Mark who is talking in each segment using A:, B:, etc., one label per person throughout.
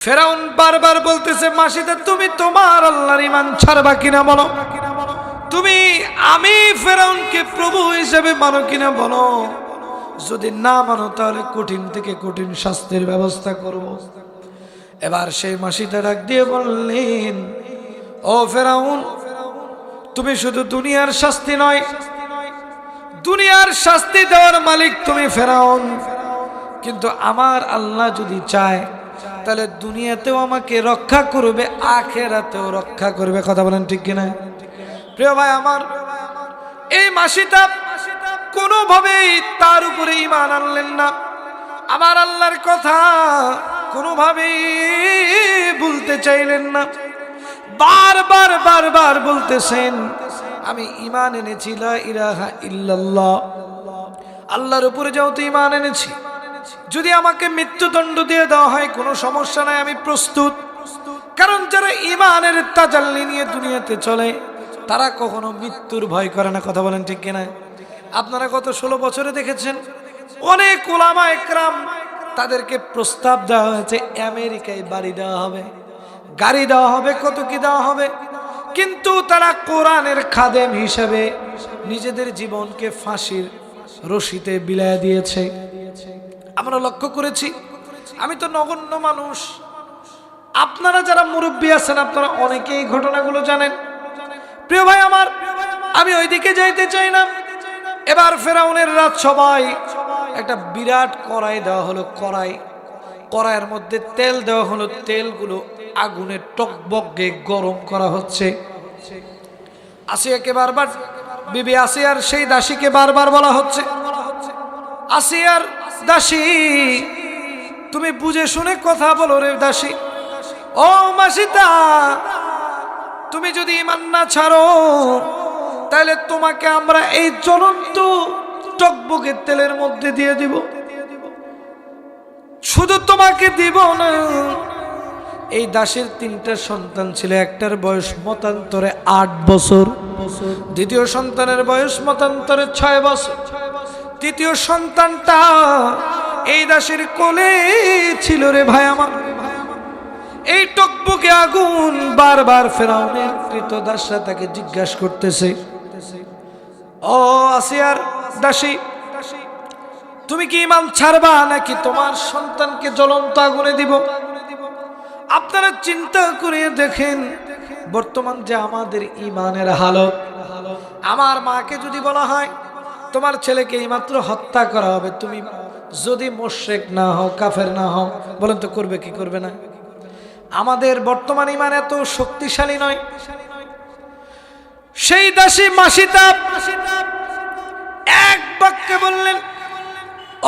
A: ফেরাউন বারবার বলতেছে, মাসিদা, তুমি তোমার আল্লাহর ইমান ছাড়বা কিনা বলো? তুমি আমি ফেরাউনকে প্রভু হিসেবে মানো কিনা বলো? যদি না মানো, তাহলে কঠিন থেকে কঠিন শাস্তির ব্যবস্থা করব। এবার সেই মাসিটা ডাক দিয়ে বললেন, ও ফেরাউন, তুমি শুধু দুনিয়ার শাস্তি নয়, দুনিয়ার শাস্তি দেওয়ার মালিক তুমি ফেরাউন। কিন্তু আমার আল্লাহ যদি চায় তাহলে দুনিয়াতেও আমাকে রক্ষা করবে, আখেরাতেও রক্ষা করবে, কথা বলেন ঠিক কিনা? প্রিয় ভাই আমার, এই মাসিটা কোনোভাবেই তার উপরে ইমান আনলেন না। আমার আল্লাহর কথা কোনোভাবেই ভুলতে চাইলেন না। বারবার বারবার বলতেছেন, আমি ইমান এনেছি, লা ইলাহা ইল্লাল্লাহ। আল্লাহর উপরে যেহেতু ইমান এনেছি যদি আমাকে মৃত্যুদণ্ড দিয়ে দেওয়া হয়, কোনো সমস্যা নাই, আমি প্রস্তুত। কারণ যারা ইমানের তাজাল্লি নিয়ে দুনিয়াতে চলে, তারা কখনো মৃত্যুর ভয় করে না, কথা বলেন ঠিক কিনা? আপনারা গত ষোলো বছরে দেখেছেন, অনেক ওলামা একরাম তাদেরকে প্রস্তাব দেওয়া হয়েছে, আমেরিকায় বাড়ি দেওয়া হবে, গাড়ি দেওয়া হবে, কত কি দেওয়া হবে। কিন্তু তারা কোরআনের খাদেম হিসেবে নিজেদের জীবনকে ফাঁসির রশিতে বিলায় দিয়েছে। আমরা লক্ষ্য করেছি, আমি তো নগণ্য মানুষ। আপনারা যারা মুরব্বী আছেন, আপনারা অনেকেই ঘটনাগুলো জানেন। প্রিয় ভাই আমার, আমি ওইদিকে যাইতে চাই না। এবার ফেরাউনের রাত সবাই একটা বিরাট কড়াই দেওয়া হলো, কড়াই। কড়াইয়ের মধ্যে তেল দেওয়া হলো, তেলগুলো আগুনে টকবগে গরম করা হচ্ছে। আসিয়াকে বারবার, বিবি আসিয়ার সেই দাসীকে বারবার বলা হচ্ছে। আসিয়ার দাসী, তুমি বুঝে শুনে কথা বলো রে দাসী। ও মাসিতা তুমি যদি ইমান না ছাড়ো, তাহলে তোমাকে আমরা এই জ্বলন্ত টকবগের তেলের মধ্যে দিয়ে দিব। শুধু তোমাকে দিব না, এই দাসের তিনটা সন্তান ছিল, একটার বয়স মতান্তরে আট বছর, দ্বিতীয় সন্তানের বয়স মতান্তরে ছয় বছর। তৃতীয় সন্তানটা এই দাসের কোলে ছিল রে ভাই আমার। এই টকবকে আগুন বারবার ফেরাউনের কৃত দাসরা তাকে জিজ্ঞাসা করতেছে। ও আসিয়ার দাসী, তুমি কি ইমান ছাড়বা নাকি তোমার সন্তানকে জ্বলন্ত আগুনে দিব? আপনারা চিন্তা করে দেখেন, বর্তমান যে আমাদের ইমানের হালত, আমার মাকে যদি বলা হয় তোমার ছেলেকে এইমাত্র হত্যা করা হবে। তুমি যদি মোশেক না হও, কাফের না হও, বলেন তো করবে কি করবে না? আমাদের বর্তমান ইমান এত শক্তিশালী নয়। সেই দাসী মাসিতা এক বাক্যে বললেন,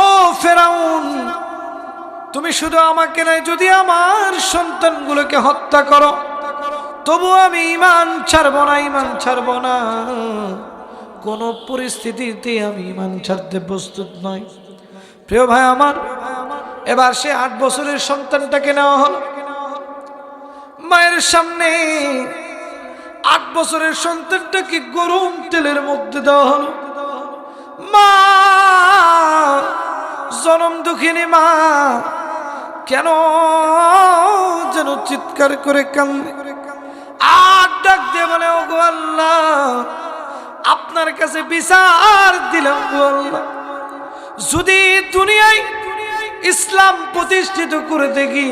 A: ও ফেরাউন, তুমি শুধু আমাকে নয়, যদি আমার সন্তানগুলোকে হত্যা করো তবু আমি ইমান ছাড়বো না, ইমান ছাড়বো না। কোনো পরিস্থিতিতে আমি ইমান ছাড়তে প্রস্তুত নয় প্রিয় ভাই আমার, এবার সে আট বছরের সন্তানটাকে নেওয়া হলো। মায়ের সামনে আট বছরের সন্তানটাকে গরম তেলের মধ্যে দেওয়া হলো। মা, জনম দুঃখিনী মা, কেন যেন চিৎকার করে কান্দে আর ডাক দিয়ে বলে ও আল্লাহ আপনার কাছে বিচার দিলাম যদি দুনিয়ায় ইসলাম প্রতিষ্ঠিত করে দেখি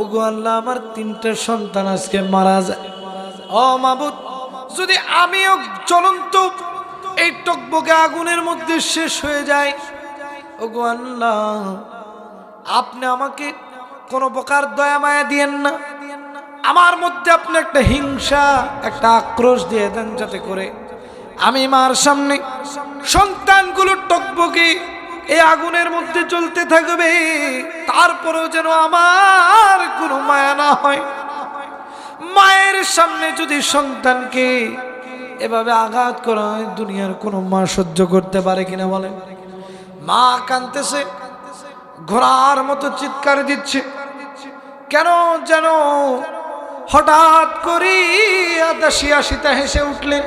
A: ও গো আল্লাহ, আমার তিনটা সন্তান আজকে মারা যায়। ও মাবুদ, যদি আমিও চলন্ত এই টকবকে আগুনের মধ্যে শেষ হয়ে যায় ও গো আল্লাহ, আপনি আমাকে কোনো প্রকার দয়া মায়া দিয়েন না। আমার মধ্যে আপনি একটা হিংসা, একটা আক্রোশ দিয়ে দেন যাতে করে। আমি মার সামনে সন্তানগুলো টকবকে এই আগুনের মধ্যে চলতে থাকবে, তারপরেও যেন আমার কোনো মায়া না হয়। মায়ের সামনে যদি সন্তানকে এভাবে আঘাত করা হয়, দুনিয়ার কোনো মা সহ্য করতে পারে কিনা বলেন? মা কানতেছে ঘোড়ার মতো চিৎকার দিচ্ছে। কেন যেন হঠাৎ করি দাসী আসিতা হেসে উঠলেন।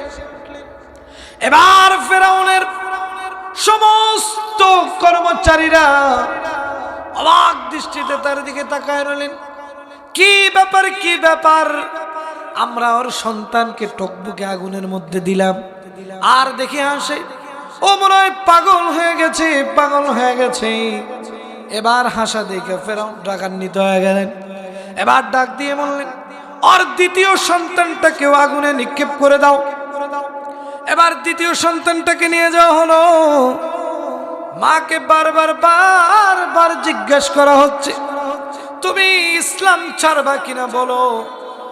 A: এবার ফেরাউনের সমস্ত কর্মচারীরা অবাক দৃষ্টিতে তার দিকে তাকায় রইলেন। কি ব্যাপার কি ব্যাপার? আমরা ওর সন্তানকে টকবুকে আগুনের মধ্যে দিলাম। আর দেখে আসে, ও মনে হয় পাগল হয়ে গেছে, পাগল হয়ে গেছে। এবার হাসা দেখে ফেরাও ডাকান্বিত হয়ে গেলেন। এবার ডাক দিয়ে বললেন আর দ্বিতীয় সন্তানটাকেও আগুনে নিক্ষেপ করে দাও। এবার দ্বিতীয় সন্তানটাকে নিয়ে যাওয়া হলো। মাকে বারবার বারবার জিজ্ঞেস করা হচ্ছে, তুমি ইসলাম ছাড়বা কিনা বলো?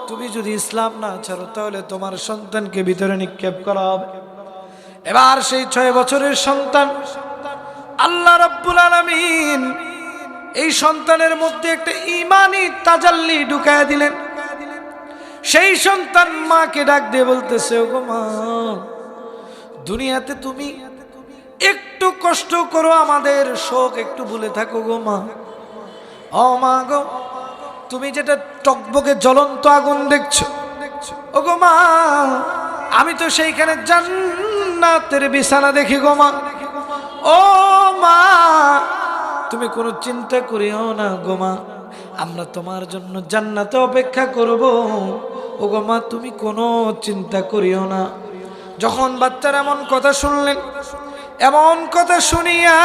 A: তুমি যদি ইসলাম না ছাড়ো, তাহলে তোমার সন্তানকে ভিতরে নিক্ষেপ করা হবে। এবার সেই ছয় বছরের সন্তান, আল্লাহ রাব্বুল আলামিন এই সন্তানের মধ্যে একটা ইমানি তাজাল্লি ঢুকায় দিলেন। সেই সন্তান মাকে ডাক দিয়ে বলতেছে, ওগো মা, দুনিয়াতে তুমি একটু কষ্ট করো, আমাদের শোক একটু ভুলে থাকো গো মা। ও মা গো, তুমি যেটা টকবকে জ্বলন্ত আগুন দেখছ ও গো মা, আমি তো সেইখানে জান্নাতের বিছানা দেখি গো মা। ও মা, তুমি কোনো চিন্তা করিও না গো মা। আমরা তোমার জন্য জান্নাতে অপেক্ষা করব। ও গো মা, তুমি কোনো চিন্তা করিও না। যখন বাচ্চারা এমন কথা শুনলেন, এমন কথা শুনিয়া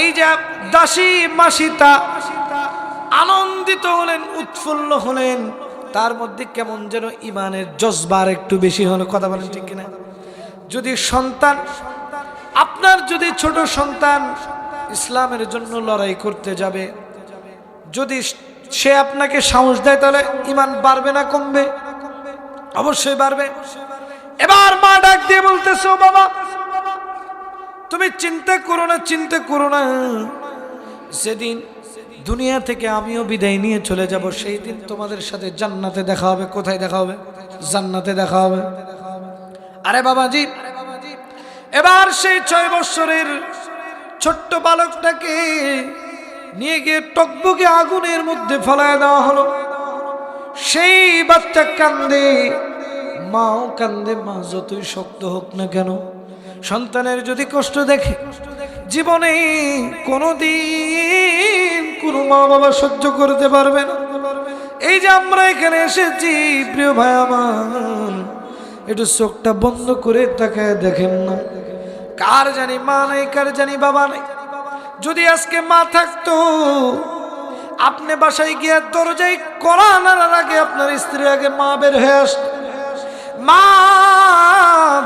A: এই যে দাসী মাসিতা আনন্দিত হলেন, উৎফুল্ল হলেন, তার মধ্যে কেমন যেন ইমানের জজবার একটু বেশি হলো। কথা বলেন ঠিক কিনা? যদি সন্তান, আপনার যদি ছোট সন্তান ইসলামের জন্য লড়াই করতে যাবে যদি সে আপনাকে সাহস দেয়, তাহলে ইমান বাড়বে না, কমবে। অবশ্যই বাড়বে। এবার মা ডাক দিয়ে বলতেছে, "ও বাবা, তুমি চিন্তা করো না, চিন্তা করো না। সেদিন দুনিয়া থেকে আমিও বিদায় নিয়ে চলে যাব, সেই দিন তোমাদের সাথে জান্নাতে দেখা হবে। কোথায় দেখা হবে? জান্নাতে দেখা হবে। আরে বাবা বাবাজি, এবার সেই ছয় বৎসরের ছোট্ট বালকটাকে নিয়ে গিয়ে টকবকে আগুনের মধ্যে ফলায় দেওয়া হলো। সেই বাচ্চা কান্দে, মাও কান্দে, মা যতই শক্ত হোক না কেন, সন্তানের যদি কষ্ট দেখে, জীবনে কোনোদিন কোনো মা বাবা সহ্য করতে পারবে না। এই যে আমরা এখানে এসেছি, প্রিয় ভাই আমার, একটু চোখটা বন্ধ করে তাকায় দেখেন না। কার জানি মা নাই, কার জানি বাবা নাই। যদি আজকে মা থাকতো, আপনি বাসায় গিয়ে দরজায় করা আনার আগে আপনার স্ত্রী আগে মা বের হয়ে আসত। মা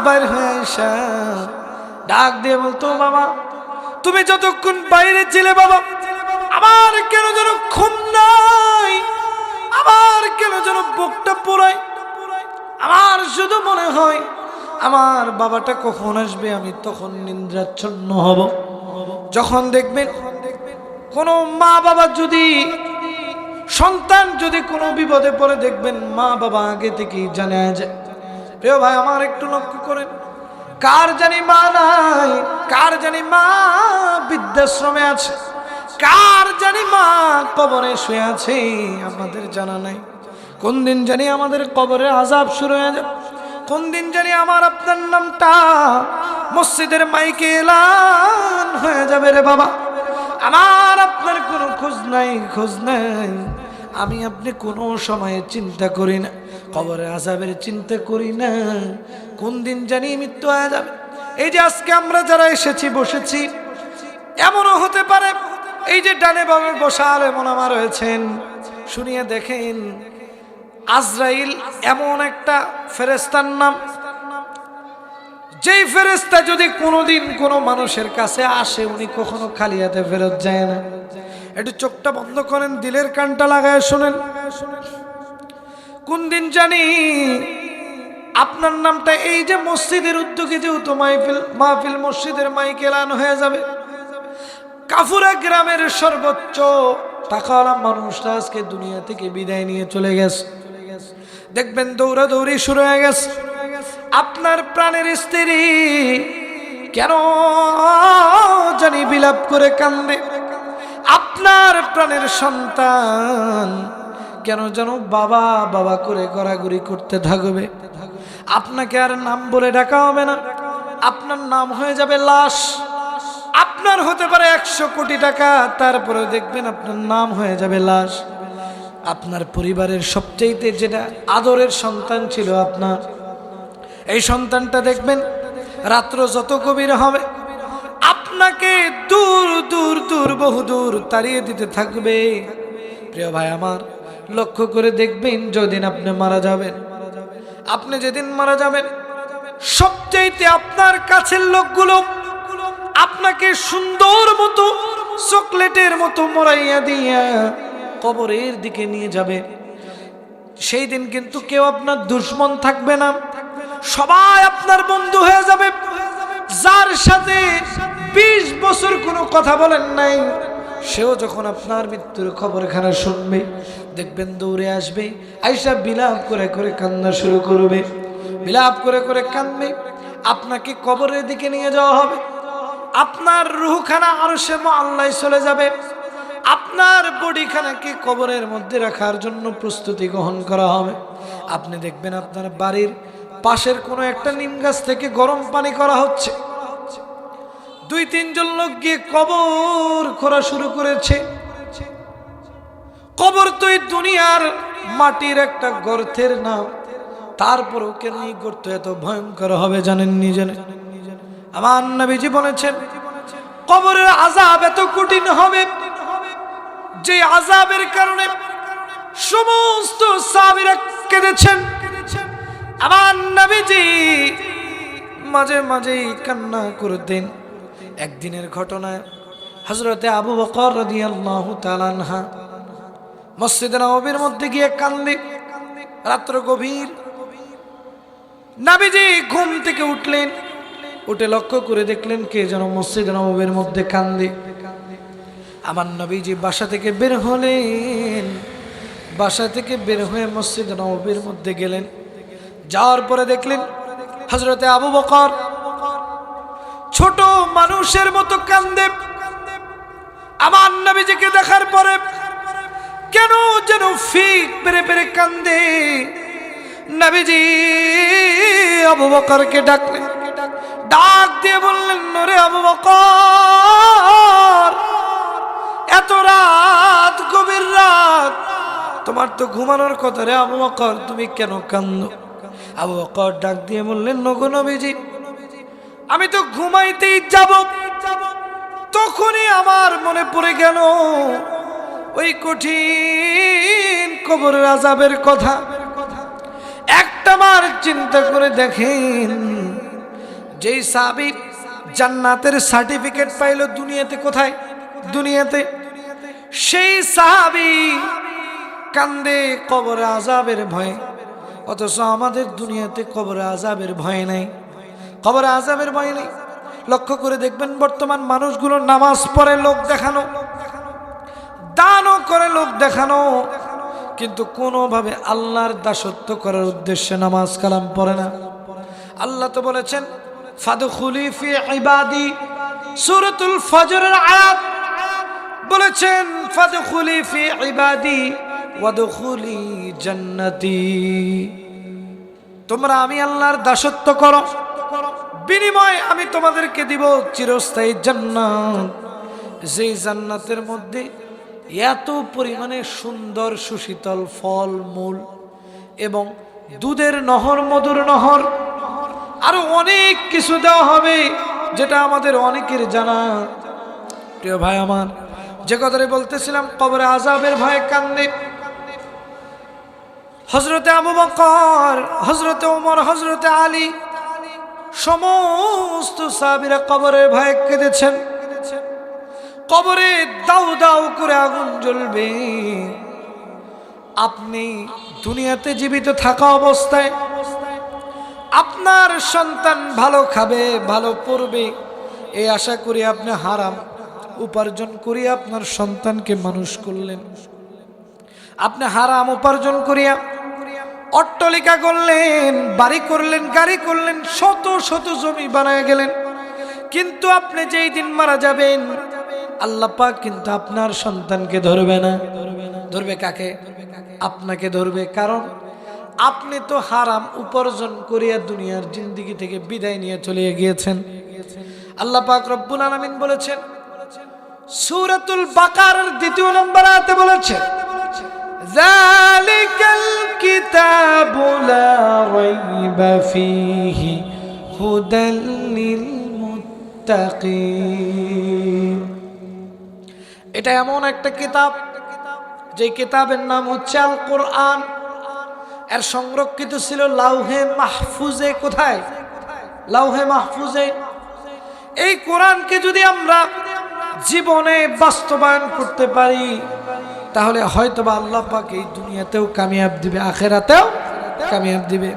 A: বের হয়ে আসা, ডাক দিয়ে বলতো, বাবা, তুমি যতক্ষণ বাইরে ছিলে বাবা আমার কেন যেন ঘুম নাই? আমার কেন যেন বুকটা পোড়ায়? আমার শুধু মনে হয়, আমার বাবাটা কখন আসবে, আমি তখন নিন্দ্রাচ্ছন্ন হব। যখন দেখবেন কোনো মা বাবা যদি, সন্তান যদি কোনো বিপদে পড়ে, দেখবেন মা বাবা আগে থেকেই জানা যায় প্রিয় ভাই, আমার একটু লক্ষ্য করেন। কার জানি মা নাই, কার জানি মা বৃদ্ধাশ্রমে আছে, কার জানি মা কবরে শুয়ে আছে, আমাদের জানা নাই। কোন দিন জানি আমাদের কবরে আজাব শুরু হয়ে যাবে। কোন দিন জানি আমার আপনার নামটা মসজিদের মাইকে এলান হয়ে যাবে রে বাবা। আমার আপনার কোনো খোঁজ নাই খোঁজ নাই। আমি আপনি কোনো সময়ে চিন্তা করি না, কবরে আজাবের চিন্তা করি না। কোন দিন জানি মৃত্যু হয়ে যাবে। এই যে আজকে আমরা যারা এসেছি, বসেছি, এমনও হতে পারে, এই যে ডানে বামে বসা এমন আমার রয়েছেন, শুনিয়ে দেখেন আজরাইল এমন একটা ফেরেস্তার নাম। যেই ফেরেস্তা যদি কোনোদিন কোনো মানুষের কাছে আসে, উনি কখনো খালি হাতে ফেরত যায় না। একটু চোখটা বন্ধ করেন, দিলের কানটা লাগায় শোনেন। কোন দিন জানি আপনার নামটা এই যে মসজিদের উদ্যোগে যেহেতু মাহফিল মাহফিল মসজিদের মাইকে এলানো হয়ে যাবে। কাফুরা গ্রামের সর্বোচ্চ টাকাওয়ালা মানুষটা আজকে দুনিয়া থেকে বিদায় নিয়ে চলে গেছে। দেখবেন দৌড়াদৌড়ি শুরু হয়ে গেছে। আপনার প্রাণের স্ত্রী কেন জানি বিলাপ করে কান্দে। আপনার প্রাণের সন্তান কেন যেন বাবা বাবা করে গড়াগড়ি করতে থাকবে। আপনাকে আর নাম বলে ডাকা হবে না। আপনার নাম হয়ে যাবে লাশ। আপনার হতে পারে একশো কোটি টাকা তারপরে দেখবেন আপনার নাম হয়ে যাবে লাশ। আপনার পরিবারের সবচেয়েতে যেটা আদরের সন্তান ছিল আপনার, এই সন্তানটা দেখবেন রাত্র যত গভীর হবে, আপনাকে দূর দূর দূর, বহু দূর তাড়িয়ে দিতে থাকবে। প্রিয় ভাই আমার, লক্ষ্য করে দেখবেন যেদিন আপনি মারা যাবেন, আপনি যেদিন মারা যাবেন, সবচাইতে আপনার কাছের লোকগুলো আপনাকে সুন্দর মতো চকলেটের মতো মরাইয়া দিয়া কবরের দিকে নিয়ে যাবে। সেই দিন কিন্তু কেউ আপনার দুশ্মন থাকবে না। সবাই আপনার বন্ধু হয়ে যাবে। যার সাথে বিশ বছর কোনো কথা বলেন নাই, সেও যখন আপনার মৃত্যুর খবর এখানে শুনবে, দেখবেন দৌড়ে আসবে, আইসা বিলাপ করে করে কান্না শুরু করবে। বিলাপ করে করে কান্দবে আপনাকে কবরের দিকে নিয়ে যাওয়া হবে। আপনার রুহখানা আরও সে আল্লাহ চলে যাবে। আপনার বডিখানাকে কবরের মধ্যে রাখার জন্য প্রস্তুতি গ্রহণ করা হবে। আপনি দেখবেন আপনার বাড়ির পাশের কোনো একটা নিম গাছ থেকে গরম পানি করা হচ্ছে। দুই, তিনজন লোক গিয়ে কবর করা শুরু করেছে। কবর তো এই দুনিয়ার মাটির একটা গর্তের নাম। তারপরও কেন এই গর্ত এত ভয়ঙ্কর হবে জানেন? নিজে আমার নবীজি বলেছেন, কবরের আজাব এত কঠিন হবে যে আজাবের কারণে সমস্ত সাবিরা কেঁদেছেন। আমার নবীজি মাঝে মাঝেই কান্না করতেন। একদিনের ঘটনায় হজরতে আবু বকর রাদিয়াল্লাহু তাআলা আনহা মসজিদে নববীর মধ্যে গিয়ে কান্দে রাত্র গভীর নাবিজি ঘুম থেকে উঠলেন। উঠে লক্ষ্য করে দেখলেন কে যেন মসজিদ নববীর মধ্যে কান্দে আমার নবীজি বাসা থেকে বের হলেন। বাসা থেকে বের হয়ে মসজিদ নববীর মধ্যে গেলেন। যাওয়ার পরে দেখলেন হজরতে আবু বকর ছোট মানুষের মতো কান্দে। আমার নবীজিকে দেখার পরে কেন যেন ফিক পেরে পেরে কান্দে। নবীজি আবু বকরকে ডাকলেন। ডাক দিয়ে বললেন নরে আবু বকর এত রাত, গভীর রাত। তোমার তো ঘুমানোর কথা রে আবু বকর, তুমি কেন কান্দো? আবু বকর ডাক দিয়ে বললেন, নগো নবীজি, আমি তো ঘুমাইতেই যাব। তখনই আমার মনে পড়ে গেল ওই কঠিন কবরের আজাবের কথা। একটা বার চিন্তা করে দেখেন, যেই সাবি জান্নাতের সার্টিফিকেট পাইল দুনিয়াতে কোথায়? দুনিয়াতে। সেই সাহাবি কান্দে কবরে আজাবের ভয়ে। অথচ আমাদের দুনিয়াতে কবরে আজাবের ভয় নাই। কবরে আজাবের ভয় নেই। লক্ষ্য করে দেখবেন বর্তমান মানুষগুলো নামাজ পড়ে লোক দেখানো, দানও করে লোক দেখানো, কিন্তু কোনোভাবে আল্লাহর দাসত্ব করার উদ্দেশ্যে নামাজ কালাম পড়ে না। আল্লাহ তো বলেছেন, ফাদখুলি ফি ইবাদি সূরাতুল ফজরের আয়াত। বলেছেন, ফাদখুলি ফি ইবাদি ওয়াদখুলি জান্নাতি। তোমরা আমি আল্লাহর দাসত্ব করো, বিনিময় আমি তোমাদেরকে দিব চিরস্থায়ী জান্নাত। যেই জান্নাতের মধ্যে এত পরিমাণে সুন্দর সুশীতল ফল মূল এবং দুধের নহর, মধুর নহর, আরও অনেক কিছু দেওয়া হবে, যেটা আমাদের অনেকের জানা। প্রিয় ভাই আমার যে কথাটা বলতেছিলাম, কবরে আজাবের ভয়ে কান্দে। হজরতে আবু বকর হজরতে ওমর হজরতে আলী, সমস্ত সাবিরা কবরের ভয়ে কেঁদেছেন। কবরে দাউ দাউ করে আগুন জ্বলবে। আপনি দুনিয়াতে জীবিত থাকা অবস্থায় আপনার সন্তান ভালো খাবে, ভালো পড়বে এই আশা করি আপনি হারাম। উপার্জন করিয়া আপনার সন্তানকে মানুষ করলেন। আপনি হারাম উপার্জন করিয়া অট্টলিকা করলেন, বাড়ি করলেন, গাড়ি করলেন, শত শত জমি বানায় গেলেন। কিন্তু আপনি যেই দিন মারা যাবেন, আল্লাহ পাক কিন্তু আপনার সন্তানকে ধরবে না। ধরবে কাকে? আপনাকে ধরবে কারণ আপনি তো হারাম উপার্জন করিয়া দুনিয়ার জিন্দিগি থেকে বিদায় নিয়ে চলে গিয়েছেন। আল্লাহ পাক রব্বুল আলামিন বলেছেন সূরাতুল বাকারার দ্বিতীয় নম্বর আয়াতে বলেছেন যালিকাল কিতাবু রাইবা ফীহি হুদাল লিল এটা এমন একটা কিতাব, যে কিতাবের নাম হচ্ছে আল কোরআন এর সংরক্ষিত ছিল লাউহে মাহফুজে। কোথায়? লাউহে মাহফুজে। এই কোরআনকে যদি আমরা জীবনে বাস্তবায়ন করতে পারি, তাহলে হয়তোবা আল্লাহ পাক এই দুনিয়াতেও কামিয়াব দিবে, আখেরাতেও কামিয়াব দিবে।